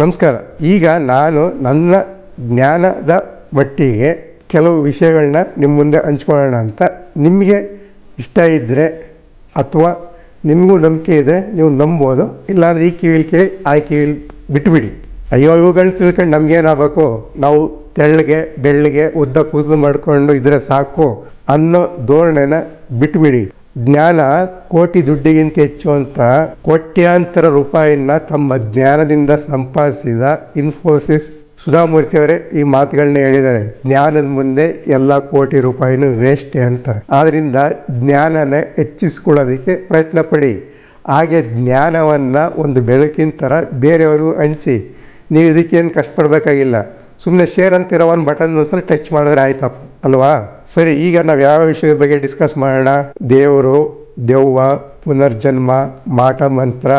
ನಮಸ್ಕಾರ. ಈಗ ನಾನು ನನ್ನ ಜ್ಞಾನದ ಮಟ್ಟಿಗೆ ಕೆಲವು ವಿಷಯಗಳನ್ನ ನಿಮ್ಮ ಮುಂದೆ ಹಂಚ್ಕೊಳ್ಳೋಣ ಅಂತ. ನಿಮಗೆ ಇಷ್ಟ ಇದ್ದರೆ ಅಥವಾ ನಿಮಗೂ ನಂಬಿಕೆ ಇದ್ದರೆ ನೀವು ನಂಬೋದು. ಇಲ್ಲಾಂದರೆ ಈ ಕಿವಿಲಿ ಕೇಳಿ, ಆ ಕಿವಿಲಿ ಬಿಟ್ಬಿಡಿ. ಅಯ್ಯೋ ಇವುಗಳನ್ನ ತಿಳ್ಕೊಂಡು ನಮಗೇನಾಗಬೇಕು ನಾವು ತೆಳ್ಳಗೆ, ಬೆಳ್ಳಗೆ ಉದ್ದ ಕೂದಲು ಮಾಡಿಕೊಂಡು ಇದ್ರೆ ಸಾಕು ಅನ್ನೋ ಧೋರಣೆನ ಬಿಟ್ಬಿಡಿ. ಜ್ಞಾನ ಕೋಟಿ ದುಡ್ಡಿಗಿಂತ ಹೆಚ್ಚು ಅಂತ ಕೋಟ್ಯಾಂತರ ರೂಪಾಯಿನ ತಮ್ಮ ಜ್ಞಾನದಿಂದ ಸಂಪಾದಿಸಿದ ಇನ್ಫೋಸಿಸ್ ಸುಧಾಮೂರ್ತಿ ಅವರೇ ಈ ಮಾತುಗಳನ್ನ ಹೇಳಿದ್ದಾರೆ. ಜ್ಞಾನದ ಮುಂದೆ ಎಲ್ಲ ಕೋಟಿ ರೂಪಾಯಿನೂ ವೇಸ್ಟ್ ಅಂತ. ಆದ್ದರಿಂದ ಜ್ಞಾನನ ಹೆಚ್ಚಿಸ್ಕೊಳ್ಳೋದಕ್ಕೆ ಪ್ರಯತ್ನ ಪಡಿ. ಹಾಗೆ ಜ್ಞಾನವನ್ನು ಒಂದು ಬೆಳಕಿನ ಥರ ಬೇರೆಯವರು ಹಂಚಿ. ನೀವು ಇದಕ್ಕೇನು ಕಷ್ಟಪಡಬೇಕಾಗಿಲ್ಲ ಸುಮ್ಮನೆ ಶೇರ್ ಅಂತಿರೋ ಒಂದು ಬಟನ್ ಒಂದ್ಸಲ ಟಚ್ ಮಾಡಿದ್ರೆ ಆಯ್ತಪ್ಪ. ಅಲ್ವಾ? ಸರಿ, ಈಗ ನಾವು ಯಾವ ವಿಷಯದ ಬಗ್ಗೆ ಡಿಸ್ಕಸ್ ಮಾಡೋಣ? ದೇವರು, ದೆವ್ವ, ಪುನರ್ಜನ್ಮ, ಮಾಟ ಮಂತ್ರ,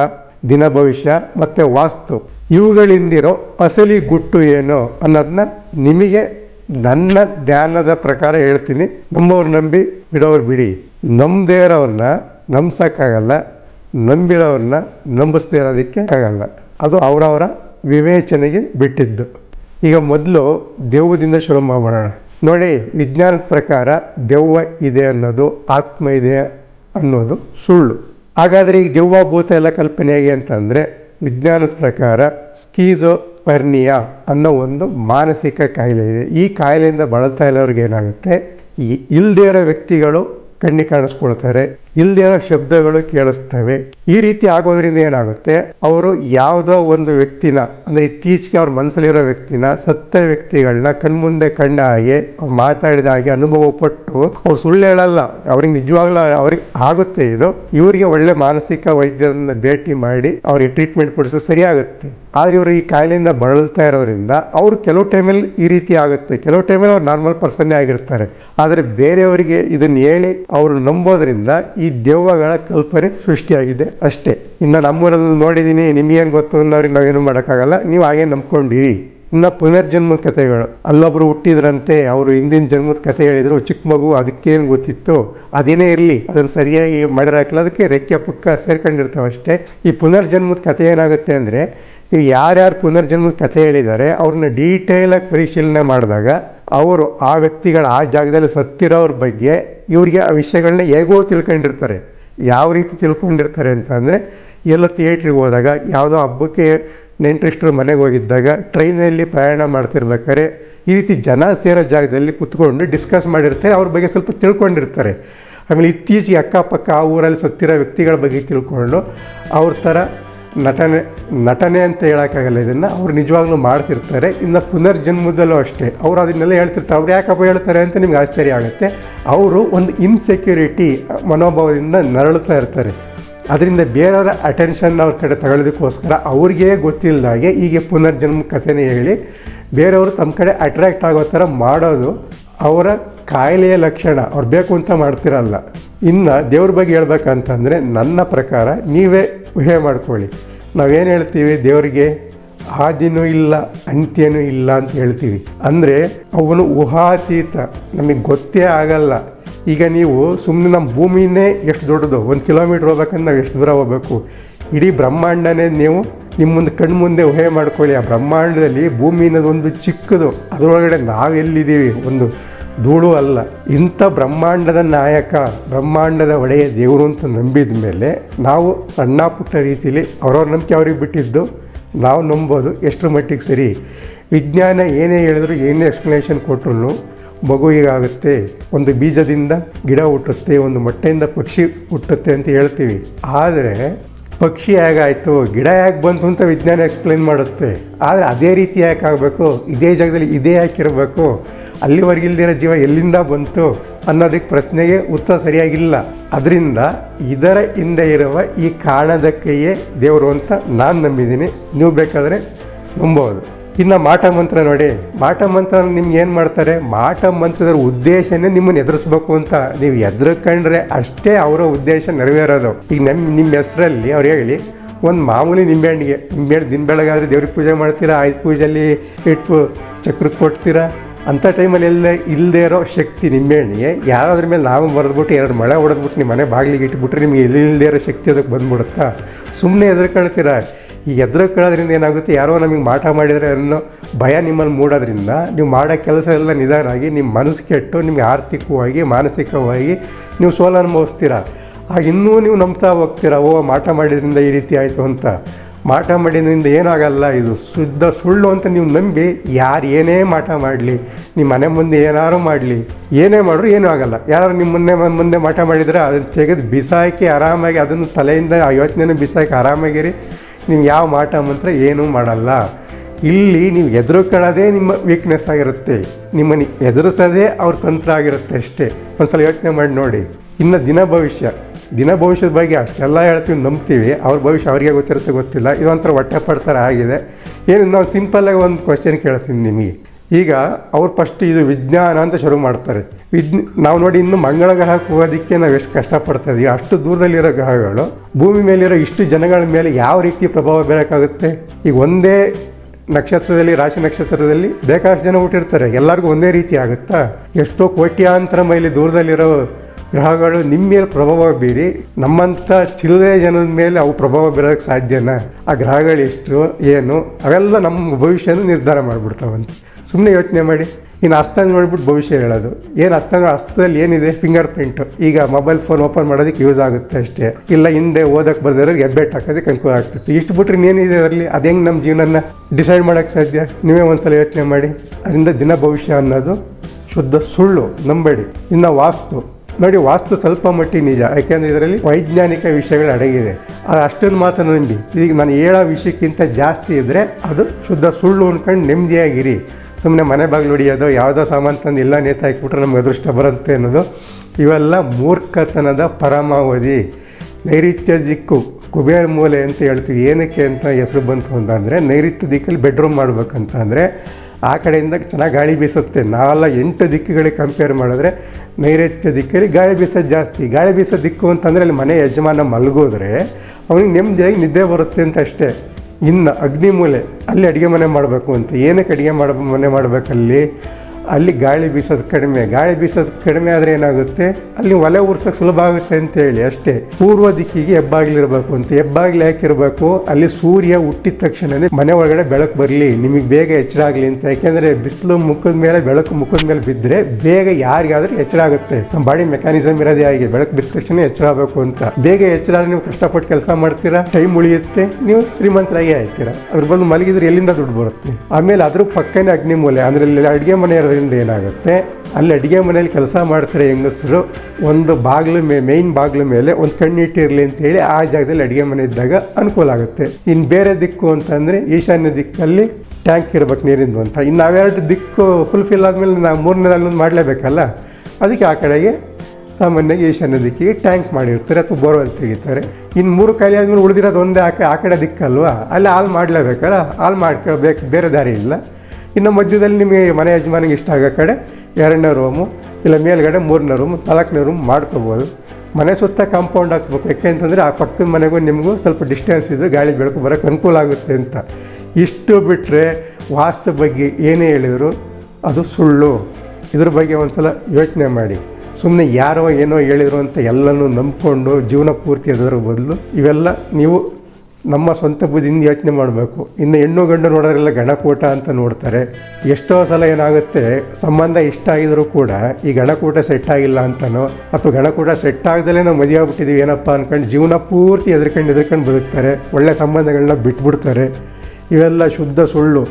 ದಿನ ಭವಿಷ್ಯ ಮತ್ತು ವಾಸ್ತು. ಇವುಗಳಿಂದಿರೋ ಅಸಲಿ ಗುಟ್ಟು ಏನು ಅನ್ನೋದನ್ನ ನಿಮಗೆ ನನ್ನ ಧ್ಯಾನದ ಪ್ರಕಾರ ಹೇಳ್ತೀನಿ. ನಮ್ಮವ್ರು ನಂಬಿ ಬಿಡೋರು ಬಿಡಿ. ನಂಬದೇ ಇರೋರನ್ನ ನಂಬ್ಸೋಕ್ಕಾಗಲ್ಲ ನಂಬಿರೋರನ್ನ ನಂಬಿಸ್ದೇ ಇರೋದಕ್ಕೆ ಆಗಲ್ಲ. ಅದು ಅವರವರ ವಿವೇಚನೆಗೆ ಬಿಟ್ಟಿದ್ದು. ಈಗ ಮೊದಲು ದೇವದಿಂದ ಶುರು ಮಾಡೋಣ ನೋಡಿ, ವಿಜ್ಞಾನದ ಪ್ರಕಾರ ದೆವ್ವ ಇದೆ ಅನ್ನೋದು, ಆತ್ಮ ಇದೆ ಅನ್ನೋದು ಸುಳ್ಳು. ಹಾಗಾದರೆ ಈ ದೆವ್ವ ಭೂತ ಎಲ್ಲ ಕಲ್ಪನೆ ಹೇಗೆ ಅಂತಂದರೆ, ವಿಜ್ಞಾನದ ಪ್ರಕಾರ ಸ್ಕೀಝೋ ಪರ್ನಿಯಾ ಅನ್ನೋ ಒಂದು ಮಾನಸಿಕ ಕಾಯಿಲೆ ಇದೆ. ಈ ಕಾಯಿಲೆಯಿಂದ ಬಳಲ್ತಾ ಇರೋರಿಗೆ ಏನಾಗುತ್ತೆ? ಈ ಇಲ್ಲದೇ ಇರೋ ವ್ಯಕ್ತಿಗಳು ಕಣ್ಣಿ ಕಾಣಿಸ್ಕೊಳ್ತಾರೆ. ಇಲ್ಲದೇ ಇರೋ ಶಬ್ದಗಳು ಕೇಳಿಸ್ತವೆ. ಈ ರೀತಿ ಆಗೋದ್ರಿಂದ ಏನಾಗುತ್ತೆ? ಅವರು ಯಾವುದೋ ಒಂದು ವ್ಯಕ್ತಿನ, ಅಂದರೆ ಇತ್ತೀಚೆಗೆ ಅವ್ರ ಮನಸ್ಸಲ್ಲಿರೋ ವ್ಯಕ್ತಿನ, ಸತ್ತ ವ್ಯಕ್ತಿಗಳನ್ನ ಕಣ್ಮುಂದೆ ಕಂಡ ಹಾಗೆ ಅವ್ರು ಮಾತಾಡಿದ ಹಾಗೆ ಅನುಭವ ಪಟ್ಟು ಅವ್ರು ಸುಳ್ಳು ಹೇಳಲ್ಲ. ಅವ್ರಿಗೆ ನಿಜವಾಗ್ಲೂ ಅವ್ರಿಗೆ ಆಗುತ್ತೆ ಇದು. ಇವರಿಗೆ ಒಳ್ಳೆ ಮಾನಸಿಕ ವೈದ್ಯರನ್ನ ಭೇಟಿ ಮಾಡಿ ಅವ್ರಿಗೆ ಟ್ರೀಟ್ಮೆಂಟ್ ಕೊಡಿಸೋ ಸರಿಯಾಗುತ್ತೆ. ಆದರೆ ಇವರು ಈ ಕಾಯಿಲೆಯಿಂದ ಬಳಲ್ತಾ ಇರೋದ್ರಿಂದ ಅವರು ಕೆಲವು ಟೈಮಲ್ಲಿ ಈ ರೀತಿ ಆಗುತ್ತೆ. ಕೆಲವು ಟೈಮಲ್ಲಿ ಅವ್ರು ನಾರ್ಮಲ್ ಪರ್ಸನ್ನೇ ಆಗಿರ್ತಾರೆ. ಆದರೆ ಬೇರೆಯವರಿಗೆ ಇದನ್ನು ಹೇಳಿ ಅವರು ನಂಬೋದ್ರಿಂದ ಈ ದೆವ್ವಗಳ ಕಲ್ಪನೆ ಸೃಷ್ಟಿಯಾಗಿದೆ ಅಷ್ಟೇ. ಇನ್ನು ನಮ್ಮೂರಲ್ಲಿ ನೋಡಿದ್ದೀನಿ ನಿಮಗೇನು ಗೊತ್ತು ಅನ್ನೋರಿಗೆ ನಾವೇನು ಮಾಡೋಕ್ಕಾಗಲ್ಲ. ನೀವು ಹಾಗೆ ನಂಬ್ಕೊಂಡಿರಿ. ಇನ್ನು ಪುನರ್ಜನ್ಮದ ಕಥೆಗಳು. ಅಲ್ಲೊಬ್ಬರು ಹುಟ್ಟಿದ್ರಂತೆ, ಅವರು ಹಿಂದಿನ ಜನ್ಮದ ಕಥೆ ಹೇಳಿದರು, ಚಿಕ್ಕ ಮಗು ಅದಕ್ಕೇನು ಗೊತ್ತಿತ್ತು? ಅದೇನೇ ಇರಲಿ, ಅದನ್ನು ಸರಿಯಾಗಿ ಮಾಡಿರಾಕಿಲ್ಲ, ಅದಕ್ಕೆ ರೆಕ್ಕೆ ಪುಕ್ಕ ಸೇರ್ಕೊಂಡಿರ್ತಾವೆ ಅಷ್ಟೇ. ಈ ಪುನರ್ಜನ್ಮದ ಕಥೆ ಏನಾಗುತ್ತೆ ಅಂದರೆ ಈಗ ಯಾರ್ಯಾರು ಪುನರ್ಜನ್ಮದ ಕಥೆ ಹೇಳಿದ್ದಾರೆ, ಅವ್ರನ್ನ ಡೀಟೇಲಾಗಿ ಪರಿಶೀಲನೆ ಮಾಡಿದಾಗ ಅವರು ಆ ವ್ಯಕ್ತಿಗಳ ಆ ಜಾಗದಲ್ಲಿ ಸತ್ತಿರೋರ ಬಗ್ಗೆ ಇವರಿಗೆ ಆ ವಿಷಯಗಳನ್ನ ಹೇಗೋ ತಿಳ್ಕೊಂಡಿರ್ತಾರೆ. ಯಾವ ರೀತಿ ತಿಳ್ಕೊಂಡಿರ್ತಾರೆ ಅಂತಂದರೆ ಎಲ್ಲ ಥಿಯೇಟ್ರಿಗೆ ಹೋದಾಗ ಯಾವುದೋ ಹಬ್ಬಕ್ಕೆ ನೆಂಟರಿಷ್ಟರು ಮನೆಗೆ ಹೋಗಿದ್ದಾಗ ಟ್ರೈನಲ್ಲಿ ಪ್ರಯಾಣ ಮಾಡ್ತಿರ್ಬೇಕಾದ್ರೆ ಈ ರೀತಿ ಜನ ಸೇರೋ ಜಾಗದಲ್ಲಿ ಕುತ್ಕೊಂಡು ಡಿಸ್ಕಸ್ ಮಾಡಿರ್ತಾರೆ, ಅವ್ರ ಬಗ್ಗೆ ಸ್ವಲ್ಪ ತಿಳ್ಕೊಂಡಿರ್ತಾರೆ. ಆಮೇಲೆ ಇತ್ತೀಚೆಗೆ ಅಕ್ಕಪಕ್ಕ ಆ ಊರಲ್ಲಿ ಸತ್ತಿರೋ ವ್ಯಕ್ತಿಗಳ ಬಗ್ಗೆ ತಿಳ್ಕೊಂಡು ಅವ್ರ ಥರ ನಟನೆ ನಟನೆ ಅಂತ ಹೇಳೋಕ್ಕಾಗಲ್ಲ ಇದನ್ನು. ಅವ್ರು ನಿಜವಾಗ್ಲೂ ಮಾಡ್ತಿರ್ತಾರೆ. ಇನ್ನು ಪುನರ್ಜನ್ಮದಲ್ಲೂ ಅಷ್ಟೇ. ಅವ್ರು ಅದನ್ನೆಲ್ಲ ಹೇಳ್ತಿರ್ತಾರೆ. ಅವ್ರು ಯಾಕಪ್ಪ ಹೇಳ್ತಾರೆ ಅಂತ ನಿಮ್ಗೆ ಆಶ್ಚರ್ಯ ಆಗುತ್ತೆ. ಅವರು ಒಂದು ಇನ್ಸೆಕ್ಯೂರಿಟಿ ಮನೋಭಾವದಿಂದ ನರಳುತ್ತಾ ಇರ್ತಾರೆ. ಅದರಿಂದ ಬೇರೆಯವರ ಅಟೆನ್ಷನ್ ಅವ್ರ ಕಡೆ ತಗೊಳ್ಳೋದಕ್ಕೋಸ್ಕರ ಅವ್ರಿಗೆ ಗೊತ್ತಿಲ್ಲದಾಗೆ ಹೀಗೆ ಪುನರ್ಜನ್ಮ ಕಥೆನೇ ಹೇಳಿ ಬೇರೆಯವರು ತಮ್ಮ ಕಡೆ ಅಟ್ರ್ಯಾಕ್ಟ್ ಆಗೋ ಥರ ಮಾಡೋದು ಅವರ ಕಾಯಿಲೆಯ ಲಕ್ಷಣ, ಅವ್ರು ಬೇಕು ಅಂತ ಮಾಡ್ತಿರಲ್ಲ. ಇನ್ನು ದೇವ್ರ ಬಗ್ಗೆ ಹೇಳ್ಬೇಕಂತಂದರೆ ನನ್ನ ಪ್ರಕಾರ ನೀವೇ ಊಹೆ ಮಾಡ್ಕೊಳ್ಳಿ. ನಾವೇನು ಹೇಳ್ತೀವಿ? ದೇವರಿಗೆ ಆದಿನೂ ಇಲ್ಲ, ಅಂತ್ಯನೂ ಇಲ್ಲ ಅಂತ ಹೇಳ್ತೀವಿ. ಅಂದರೆ ಅವನು ಊಹಾತೀತ. ನಮಗೆ ಗೊತ್ತೇ ಆಗಲ್ಲ. ಈಗ ನೀವು ಸುಮ್ಮನೆ ನಮ್ಮ ಭೂಮಿನೇ ಎಷ್ಟು ದೊಡ್ಡದು, ಒಂದು ಕಿಲೋಮೀಟ್ರ್ ಹೋಗ್ಬೇಕಂದ್ರೆ ನಾವು ಎಷ್ಟು ದೂರ ಹೋಗ್ಬೇಕು? ಇಡೀ ಬ್ರಹ್ಮಾಂಡನೇ ನೀವು ನಿಮ್ಮ ಮುಂದೆ ಕಣ್ಣು ಮುಂದೆ ಊಹೆ ಮಾಡ್ಕೊಳ್ಳಿ. ಆ ಬ್ರಹ್ಮಾಂಡದಲ್ಲಿ ಭೂಮಿ ಅನ್ನೋದೊಂದು ಚಿಕ್ಕದು. ಅದರೊಳಗಡೆ ನಾವೆಲ್ಲಿದ್ದೀವಿ? ಒಂದು ಧೂಳು ಅಲ್ಲ. ಇಂಥ ಬ್ರಹ್ಮಾಂಡದ ನಾಯಕ, ಬ್ರಹ್ಮಾಂಡದ ಒಡೆಯ ದೇವರು ಅಂತ ನಂಬಿದ ಮೇಲೆ ನಾವು ಸಣ್ಣ ಪುಟ್ಟ ರೀತಿಯಲ್ಲಿ ಅವ್ರವ್ರ ನಂಬಿಕೆ ಅವ್ರಿಗೆ ಬಿಟ್ಟಿದ್ದು ನಾವು ನಂಬೋದು. ಎಷ್ಟರ ಮಟ್ಟಿಗೆ ಸರಿ? ವಿಜ್ಞಾನ ಏನೇ ಹೇಳಿದ್ರು ಏನೇ ಎಕ್ಸ್ಪ್ಲನೇಷನ್ ಕೊಟ್ಟರು ಮಗು ಹೀಗಾಗುತ್ತೆ ಒಂದು ಬೀಜದಿಂದ ಗಿಡ ಹುಟ್ಟುತ್ತೆ, ಒಂದು ಮೊಟ್ಟೆಯಿಂದ ಪಕ್ಷಿ ಹುಟ್ಟುತ್ತೆ ಅಂತ ಹೇಳ್ತೀವಿ. ಆದರೆ ಪಕ್ಷಿ ಹೇಗಾಯಿತು, ಗಿಡ ಯಾಕೆ ಬಂತು ಅಂತ ವಿಜ್ಞಾನ ಎಕ್ಸ್ಪ್ಲೈನ್ ಮಾಡುತ್ತೆ. ಆದರೆ ಅದೇ ರೀತಿ ಯಾಕೆ ಆಗಬೇಕು? ಇದೇ ಜಾಗದಲ್ಲಿ ಇದೇ ಯಾಕಿರಬೇಕು ಅಲ್ಲಿವರೆಗಿಲ್ದಿರೋ ಜೀವ ಎಲ್ಲಿಂದ ಬಂತು ಅನ್ನೋದಕ್ಕೆ ಪ್ರಶ್ನೆಗೆ ಉತ್ತರ ಸರಿಯಾಗಿಲ್ಲ. ಅದರಿಂದ ಇದರ ಹಿಂದೆ ಇರುವ ಈ ಕಾರಣದಕ್ಕೆಯೇ ದೇವರು ಅಂತ ನಾನು ನಂಬಿದ್ದೀನಿ. ನೀವು ಬೇಕಾದರೆ ನಂಬೋದು. ಇನ್ನು ಮಾಟ ಮಂತ್ರ ನೋಡಿ. ಮಾಟ ಮಂತ್ರ ನಿಮ್ಗೆ ಏನು ಮಾಡ್ತಾರೆ? ಮಾಟ ಮಂತ್ರದ ಉದ್ದೇಶನೇ ನಿಮ್ಮನ್ನು ಎದುರಿಸ್ಬೇಕು ಅಂತ. ನೀವು ಎದುರ್ಕೊಂಡ್ರೆ ಅಷ್ಟೇ ಅವರ ಉದ್ದೇಶ ನೆರವೇರೋದು. ಈಗ ನಮ್ಮ ನಿಮ್ಮ ಹೆಸರಲ್ಲಿ ಅವ್ರು ಹೇಳಿ, ಒಂದು ಮಾಮೂಲಿ ನಿಂಬೆಹಣ್ಣಿಗೆ. ನಿಂಬೆಹಣ್ಣು ದಿನ ಬೆಳಗಾದ್ರೆ ದೇವ್ರಿಗೆ ಪೂಜೆ ಮಾಡ್ತೀರಾ? ಆಯುಧ ಪೂಜೆಯಲ್ಲಿ ಇಟ್ಟು ಚಕ್ರಕ್ಕೆ ಕೊಡ್ತೀರಾ ಅಂಥ ಟೈಮಲ್ಲಿ ಎಲ್ಲ ಇಲ್ಲದೇ ಇರೋ ಶಕ್ತಿ ನಿಂಬೆಹಣ್ಣಿಗೆ. ಯಾರಾದ್ರ ಮೇಲೆ ನಾವು ಬರೆದ್ಬಿಟ್ಟು ಎರಡು ಮಳೆ ಹೊಡೆದ್ಬಿಟ್ಟು ನಿಮ್ಮ ಮನೆ ಬಾಗಿಲಿಗೆ ಇಟ್ಬಿಟ್ರೆ ನಿಮಗೆ ಇಲ್ಲದೇ ಇರೋ ಶಕ್ತಿ ಅದಕ್ಕೆ ಬಂದ್ಬಿಡುತ್ತಾ? ಸುಮ್ಮನೆ ಎದುರ್ಕೊಳ್ತೀರಾ ಈ ಕೇಳೋದ್ರಿಂದ ಏನಾಗುತ್ತೆ? ಯಾರೋ ನಮಗೆ ಮಾಟ ಮಾಡಿದರೆ ಅನ್ನೋ ಭಯ ನಿಮ್ಮಲ್ಲಿ ಮೂಡೋದ್ರಿಂದ ನೀವು ಮಾಡೋ ಕೆಲಸ ಎಲ್ಲ ನಿಧಾನ ಆಗಿ ನಿಮ್ಮ ಮನಸ್ಸು ಕೆಟ್ಟು ನಿಮಗೆ ಆರ್ಥಿಕವಾಗಿ, ಮಾನಸಿಕವಾಗಿ ನೀವು ಸೋಲು ಅನುಭವಿಸ್ತೀರ? ಆಗ ಇನ್ನೂ ನೀವು ನಂಬ್ತಾ ಹೋಗ್ತೀರ? ಓ, ಮಾಟ ಮಾಡಿದ್ರಿಂದ ಈ ರೀತಿ ಆಯಿತು ಅಂತ. ಮಾಟ ಮಾಡಿದ್ರಿಂದ ಏನಾಗಲ್ಲ? ಇದು ಶುದ್ಧ ಸುಳ್ಳು ಅಂತ ನೀವು ನಂಬಿ ಯಾರು ಏನೇ ಮಾಟ ಮಾಡಲಿ ನಿಮ್ಮ ಮನೆ ಮುಂದೆ ಏನಾರು ಮಾಡಲಿ, ಏನೇ ಮಾಡ್ರು ಏನೂ ಆಗಲ್ಲ. ಯಾರು ನಿಮ್ಮ ಮುಂದೆ ಮುಂದೆ ಮಾಟ ಮಾಡಿದರೆ ಅದನ್ನು ತೆಗೆದು ಬಿಸಾಕಿ ಆರಾಮಾಗಿ ಅದನ್ನು ತಲೆಯಿಂದ ಆ ಯೋಚನೆಯನ್ನು ಬಿಸಾಕಿ ಆರಾಮಾಗಿರಿ. ನೀವು ಯಾವ ಮಾಟ ಮಂತ್ರ ಏನೂ ಮಾಡಲ್ಲ. ಇಲ್ಲಿ ನೀವು ಎದುರುಕೊಳ್ಳೋದೇ ನಿಮ್ಮ ವೀಕ್ನೆಸ್ ಆಗಿರುತ್ತೆ. ನಿಮ್ಮನ್ನು ಎದುರಿಸೋದೇ ಅವ್ರ ತಂತ್ರ ಆಗಿರುತ್ತೆ ಅಷ್ಟೇ. ಒಂದ್ಸಲ ಯೋಚನೆ ಮಾಡಿ ನೋಡಿ. ಇನ್ನು ದಿನ ಭವಿಷ್ಯ. ದಿನ ಭವಿಷ್ಯದ ಬಗ್ಗೆ ಅಷ್ಟೆಲ್ಲ ಹೇಳ್ತೀವಿ, ನಂಬ್ತೀವಿ. ಅವ್ರ ಭವಿಷ್ಯ ಅವರಿಗೆ ಗೊತ್ತಿರುತ್ತೆ, ಗೊತ್ತಿಲ್ಲ. ಇದೊಂಥರ ಹೊಟ್ಟೆ ಪಡ್ತಾರೆ, ಆಗಿದೆ. ಏನು, ನಾವು ಸಿಂಪಲ್ಲಾಗಿ ಒಂದು ಕ್ವಶನ್ ಕೇಳ್ತೀನಿ ನಿಮಗೆ. ಈಗ ಅವ್ರು ಫಸ್ಟ್ ಇದು ವಿಜ್ಞಾನ ಅಂತ ಶುರು ಮಾಡ್ತಾರೆ. ವಿಜ್ಞ, ನಾವು ನೋಡಿ ಇನ್ನು ಮಂಗಳ ಗ್ರಹಕ್ಕೆ ಹೋಗೋದಕ್ಕೆ ನಾವು ಎಷ್ಟು ಕಷ್ಟಪಡ್ತಾ ಇದೀವಿ. ಅಷ್ಟು ದೂರದಲ್ಲಿರೋ ಗ್ರಹಗಳು, ಭೂಮಿ ಮೇಲಿರೋ ಇಷ್ಟು ಜನಗಳ ಮೇಲೆ ಯಾವ ರೀತಿ ಪ್ರಭಾವ ಬೀರೋಕ್ಕಾಗುತ್ತೆ? ಈಗ ಒಂದೇ ನಕ್ಷತ್ರದಲ್ಲಿ, ರಾಶಿ ನಕ್ಷತ್ರದಲ್ಲಿ ಬೇಕಾದಷ್ಟು ಜನ ಹುಟ್ಟಿರ್ತಾರೆ. ಎಲ್ಲರಿಗೂ ಒಂದೇ ರೀತಿ ಆಗುತ್ತಾ? ಎಷ್ಟೋ ಕೋಟ್ಯಾಂತರ ಮೈಲಿ ದೂರದಲ್ಲಿರೋ ಗ್ರಹಗಳು ನಿಮ್ಮ ಮೇಲೆ ಪ್ರಭಾವ ಬೀರಿ ನಮ್ಮಂಥ ಚಿಲ್ಲರೆ ಜನದ ಮೇಲೆ ಅವು ಪ್ರಭಾವ ಬೀರೋಕ್ಕೆ ಸಾಧ್ಯನಾ? ಆ ಗ್ರಹಗಳು ಎಷ್ಟು, ಏನು, ಅವೆಲ್ಲ ನಮ್ಮ ಭವಿಷ್ಯನ ನಿರ್ಧಾರ ಮಾಡಿಬಿಡ್ತಾವಂತೆ. ಸುಮ್ಮನೆ ಯೋಚನೆ ಮಾಡಿ. ಇನ್ನು ಹಸ್ತ ನೋಡ್ಬಿಟ್ಟು ಭವಿಷ್ಯ ಹೇಳೋದು. ಏನು ಹಸ್ತ ಹಸ್ತದಲ್ಲಿ ಏನಿದೆ? ಫಿಂಗರ್ ಪ್ರಿಂಟು ಈಗ ಮೊಬೈಲ್ ಫೋನ್ ಓಪನ್ ಮಾಡೋದಕ್ಕೆ ಯೂಸ್ ಆಗುತ್ತೆ ಅಷ್ಟೇ. ಇಲ್ಲ, ಹಿಂದೆ ಓದಕ್ಕೆ ಬರ್ದಿರೋರಿಗೆ ಹೆಬ್ಬೆಟ್ ಹಾಕೋದಕ್ಕೆ ಅನುಕೂಲ ಆಗ್ತಿತ್ತು ಇಷ್ಟು ಬಿಟ್ರೆ ಇನ್ನೇನಿದೆ ಅದರಲ್ಲಿ? ಅದು ಹೆಂಗೆ ನಮ್ಮ ಜೀವನನ ಡಿಸೈಡ್ ಮಾಡೋಕ್ಕೆ ಸಾಧ್ಯ? ನೀವೇ ಒಂದ್ಸಲ ಯೋಚನೆ ಮಾಡಿ. ಅದರಿಂದ ದಿನ ಭವಿಷ್ಯ ಅನ್ನೋದು ಶುದ್ಧ ಸುಳ್ಳು, ನಂಬಡಿ. ಇನ್ನು ವಾಸ್ತು. ನೋಡಿ, ವಾಸ್ತು ಸ್ವಲ್ಪ ಮಟ್ಟಿಗೆ ನಿಜ. ಯಾಕೆಂದರೆ ಇದರಲ್ಲಿ ವೈಜ್ಞಾನಿಕ ವಿಷಯಗಳು ಅಡಗಿದೆ. ಅದು ಅಷ್ಟೊಂದು ಮಾತ್ರ ನಂಬಿ. ಈಗ ನಾನು ಹೇಳೋ ವಿಷಯಕ್ಕಿಂತ ಜಾಸ್ತಿ ಇದ್ದರೆ ಅದು ಶುದ್ಧ ಸುಳ್ಳು ಅಂದ್ಕೊಂಡು ನೆಮ್ಮದಿಯಾಗಿರಿ. ಸುಮ್ಮನೆ ಮನೆ ಬಾಗಿಲು ಹೊಡಿಯೋದು, ಯಾವುದೋ ಸಾಮಾನು ತಂದು ಇಲ್ಲ ನೇತು ಹಾಕಿಬಿಟ್ರೆ ನಮ್ಗೆ ಅದೃಷ್ಟ ಬರುತ್ತೆ ಅನ್ನೋದು. ಇವೆಲ್ಲ ಮೂರ್ಖತನದ ಪರಮಾವಧಿ. ನೈಋತ್ಯ ದಿಕ್ಕು, ಕುಬೇರ ಮೂಲೆ ಅಂತ ಹೇಳ್ತೀವಿ. ಏನಕ್ಕೆ ಅಂತ ಹೆಸರು ಬಂತು ಅಂತಂದರೆ, ನೈಋತ್ಯ ದಿಕ್ಕಲ್ಲಿ ಬೆಡ್ರೂಮ್ ಮಾಡ್ಬೇಕಂತ ಅಂದರೆ, ಆ ಕಡೆಯಿಂದ ಚೆನ್ನಾಗಿ ಗಾಳಿ ಬೀಸುತ್ತೆ. ನಾಲ್ಕು ಎಂಟು ದಿಕ್ಕುಗಳಿಗೆ ಕಂಪೇರ್ ಮಾಡಿದ್ರೆ, ನೈಋತ್ಯ ದಿಕ್ಕಲ್ಲಿ ಗಾಳಿ ಬೀಸೋದು ಜಾಸ್ತಿ. ಗಾಳಿ ಬೀಸೋ ದಿಕ್ಕು ಅಂತಂದರೆ ಅಲ್ಲಿ ಮನೆ ಯಜಮಾನ ಮಲಗೋದ್ರೆ, ಅವನಿಗೆ ನೆಮ್ಮದಿಯಾಗಿ ನಿದ್ದೆ ಬರುತ್ತೆ ಅಂತ ಅಷ್ಟೇ. ಇನ್ನು ಅಗ್ನಿಮೂಲೆ ಅಲ್ಲಿ ಅಡುಗೆ ಮನೆ ಮಾಡಬೇಕು ಅಂತ ಏನಕ್ಕೆ ಅಡುಗೆ ಮಾಡ ಮನೆ ಮಾಡಬೇಕಲ್ಲಿ? ಅಲ್ಲಿ ಗಾಳಿ ಬೀಸೋದು ಕಡಿಮೆ. ಗಾಳಿ ಬೀಸೋದು ಕಡಿಮೆ ಆದರೆ ಏನಾಗುತ್ತೆ? ಅಲ್ಲಿ ಒಲೆ ಉರ್ಸೋಕೆ ಸುಲಭ ಆಗುತ್ತೆ ಅಂತ ಹೇಳಿ ಅಷ್ಟೇ. ಪೂರ್ವ ದಿಕ್ಕಿಗೆ ಹೆಬ್ಬಾಗಿಲಿರಬೇಕು ಅಂತ. ಹೆಬ್ಬಾಗ್ಲಿ ಯಾಕಿರಬೇಕು? ಅಲ್ಲಿ ಸೂರ್ಯ ಹುಟ್ಟಿದ ತಕ್ಷಣನೇ ಮನೆ ಒಳಗಡೆ ಬೆಳಕು ಬರಲಿ. ನಿಮಗೆ ಬೇಗ ಎಚ್ಚರ ಆಗಲಿ ಅಂತ. ಯಾಕೆಂದರೆ ಬಿಸಿಲು ಮುಖದ ಮೇಲೆ, ಬೆಳಕು ಮುಖದ ಮೇಲೆ ಬಿದ್ದರೆ ಬೇಗ ಯಾರಿಗಾದ್ರೂ ಎಚ್ಚರಾಗುತ್ತೆ ನಮ್ಮ ಬಾಡಿ ಮೆಕ್ಯಾನಿಸಮ್ ಇರೋದೇ ಆಗಿ ಬೆಳಕು ಬಿದ್ದ ತಕ್ಷಣ ಎಚ್ಚರ ಆಗಬೇಕು ಅಂತ. ಬೇಗ ಎಚ್ಚರಾದ್ರೆ ನೀವು ಕಷ್ಟಪಟ್ಟು ಕೆಲಸ ಮಾಡ್ತೀರಾ? ಟೈಮ್ ಉಳಿಯುತ್ತೆ. ನೀವು ಶ್ರೀಮಂತರಾಗಿ ಆಯ್ತೀರಾ? ಅದ್ರ ಬಂದು ಮಲಗಿದ್ರೆ ಎಲ್ಲಿಂದ ದುಡ್ಡು ಬರುತ್ತೆ? ಆಮೇಲೆ ಅದ್ರ ಪಕ್ಕನೇ ಅಗ್ನಿಮೂಲೆ. ಅಂದರೆ ಅಡುಗೆ ಮನೆ ಇರೋದ್ರಿಂದ ಏನಾಗುತ್ತೆ? ಅಲ್ಲಿ ಅಡುಗೆ ಮನೆಯಲ್ಲಿ ಕೆಲಸ ಮಾಡ್ತಾರೆ ಹೆಂಗಸರು, ಒಂದು ಬಾಗಿಲು ಮೇ ಮೇಯ್ನ್ ಬಾಗಿಲು ಮೇಲೆ ಒಂದು ಕಣ್ಣಿಟ್ಟಿರಲಿ ಅಂತ ಹೇಳಿ ಆ ಜಾಗದಲ್ಲಿ ಅಡುಗೆ ಮನೆ ಇದ್ದಾಗ ಅನುಕೂಲ ಆಗುತ್ತೆ. ಇನ್ನು ಬೇರೆ ದಿಕ್ಕು ಅಂತಂದರೆ ಈಶಾನ್ಯ ದಿಕ್ಕಲ್ಲಿ ಟ್ಯಾಂಕ್ ಇರ್ಬೇಕು ನೀರಿಂದು ಅಂತ. ಇನ್ನು ನಾವೆರಡು ದಿಕ್ಕು ಫುಲ್ಫಿಲ್ ಆದಮೇಲೆ ನಾವು ಮೂರನೇದಲ್ಲೊಂದು ಮಾಡಲೇಬೇಕಲ್ಲ? ಅದಕ್ಕೆ ಆ ಕಡೆಗೆ ಸಾಮಾನ್ಯವಾಗಿ ಈಶಾನ್ಯ ದಿಕ್ಕಿಗೆ ಟ್ಯಾಂಕ್ ಮಾಡಿರ್ತಾರೆ ಅಥವಾ ಬೋರ್ವೆಲ್ ತೆಗಿತಾರೆ. ಇನ್ನು ಮೂರು ಖಾಲಿ ಆದಮೇಲೆ ಉಳಿದಿರೋದು ಒಂದೇ ಆ ಕಡೆ ಆ ಕಡೆ ದಿಕ್ಕಲ್ವಾ? ಅಲ್ಲಿ ಹಾಲ್ ಮಾಡಲೇಬೇಕಲ್ಲ? ಹಾಲ್ ಮಾಡ್ಕೊಳ್ಬೇಕು ಬೇರೆ ದಾರಿ ಇಲ್ಲ. ಇನ್ನು ಮಧ್ಯದಲ್ಲಿ ನಿಮಗೆ ಮನೆ ಯಜಮಾನಿಗೆ ಇಷ್ಟ ಆಗೋ ಕಡೆ ಎರಡನೇ ರೂಮು ಇಲ್ಲ ಮೇಲ್ಗಡೆ ಮೂರನೇ ರೂಮ್ ನಾಲ್ಕನೇ ರೂಮ್ ಮಾಡ್ಕೋಬೋದು. ಮನೆ ಸುತ್ತ ಕಾಂಪೌಂಡ್ ಹಾಕ್ಬೇಕು. ಯಾಕೆ ಅಂತಂದರೆ ಆ ಪಕ್ಕದ ಮನೆಗೂ ನಿಮಗೂ ಸ್ವಲ್ಪ ಡಿಸ್ಟೆನ್ಸ್ ಇದ್ದರೆ ಗಾಳಿ ಬೆಳಕು ಬರೋಕ್ಕೆ ಅನುಕೂಲ ಆಗುತ್ತೆ ಅಂತ. ಇಷ್ಟು ಬಿಟ್ಟರೆ ವಾಸ್ತು ಬಗ್ಗೆ ಏನೇ ಹೇಳಿದ್ರು ಅದು ಸುಳ್ಳು. ಇದ್ರ ಬಗ್ಗೆ ಒಂದ್ಸಲ ಯೋಚನೆ ಮಾಡಿ. ಸುಮ್ಮನೆ ಯಾರೋ ಏನೋ ಹೇಳಿದ್ರು ಅಂತ ಎಲ್ಲನೂ ನಂಬ್ಕೊಂಡು ಜೀವನ ಪೂರ್ತಿ ಅದರ ಬದಲು ಇವೆಲ್ಲ ನೀವು ನಮ್ಮ ಸ್ವಂತ ಬುದ್ಧಿಯಿಂದ ಯೋಚನೆ ಮಾಡಬೇಕು. ಇನ್ನು ಹೆಣ್ಣು ಗಂಡು ನೋಡೋದ್ರೆಲ್ಲ ಗಣಕೂಟ ಅಂತ ನೋಡ್ತಾರೆ. ಎಷ್ಟೋ ಸಲ ಏನಾಗುತ್ತೆ, ಸಂಬಂಧ ಇಷ್ಟ ಆಗಿದ್ರು ಕೂಡ ಈ ಗಣಕೂಟ ಸೆಟ್ ಆಗಿಲ್ಲ ಅಂತನೋ, ಅಥವಾ ಗಣಕೂಟ ಸೆಟ್ ಆಗದಲ್ಲೇ ನಾವು ಮದುವೆ ಆಗ್ಬಿಟ್ಟಿದ್ದೀವಿ ಏನಪ್ಪ ಅಂದ್ಕೊಂಡು ಜೀವನ ಪೂರ್ತಿ ಎದ್ರಕೊಂಡು ಎದ್ರಕೊಂಡು ಬದುಕ್ತಾರೆ. ಒಳ್ಳೆ ಸಂಬಂಧಗಳನ್ನ ಬಿಟ್ಬಿಡ್ತಾರೆ. ಇವೆಲ್ಲ ಶುದ್ಧ ಸುಳ್ಳು.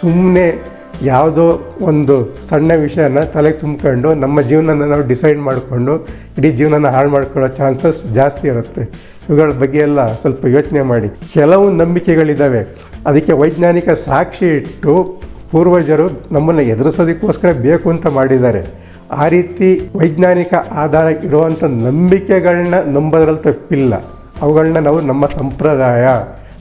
ಸುಮ್ಮನೆ ಯಾವುದೋ ಒಂದು ಸಣ್ಣ ವಿಷಯನ ತಲೆಗೆ ತುಂಬಿಕೊಂಡು ನಮ್ಮ ಜೀವನನ ನಾವು ಡಿಸೈಡ್ ಮಾಡಿಕೊಂಡು ಇಡೀ ಜೀವನನ ಹಾಳು ಮಾಡ್ಕೊಳ್ಳೋ ಚಾನ್ಸಸ್ ಜಾಸ್ತಿ ಇರುತ್ತೆ. ಇವುಗಳ ಬಗ್ಗೆ ಎಲ್ಲ ಸ್ವಲ್ಪ ಯೋಚನೆ ಮಾಡಿ. ಕೆಲವು ನಂಬಿಕೆಗಳಿದ್ದಾವೆ ಅದಕ್ಕೆ ವೈಜ್ಞಾನಿಕ ಸಾಕ್ಷಿ ಇಟ್ಟು ಪೂರ್ವಜರು ನಮ್ಮನ್ನು ಎದುರಿಸೋದಕ್ಕೋಸ್ಕರ ಬೇಕು ಅಂತ ಮಾಡಿದ್ದಾರೆ. ಆ ರೀತಿ ವೈಜ್ಞಾನಿಕ ಆಧಾರ ಇರುವಂಥ ನಂಬಿಕೆಗಳನ್ನ ನಂಬೋದ್ರಲ್ಲಿ ತಪ್ಪಿಲ್ಲ. ಅವುಗಳನ್ನ ನಾವು ನಮ್ಮ ಸಂಪ್ರದಾಯ,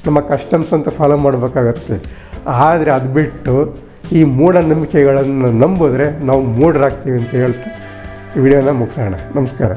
ನಮ್ಮ ಕಸ್ಟಮ್ಸ್ ಅಂತ ಫಾಲೋ ಮಾಡಬೇಕಾಗತ್ತೆ. ಆದರೆ ಅದು ಬಿಟ್ಟು ಈ ಮೂಢನಂಬಿಕೆಗಳನ್ನು ನಂಬಿದ್ರೆ ನಾವು ಮೂಢರಾಗ್ತೀವಿ ಅಂತ ಹೇಳ್ತಾ ಈ ವಿಡಿಯೋನ ಮುಗಿಸೋಣ. ನಮಸ್ಕಾರ.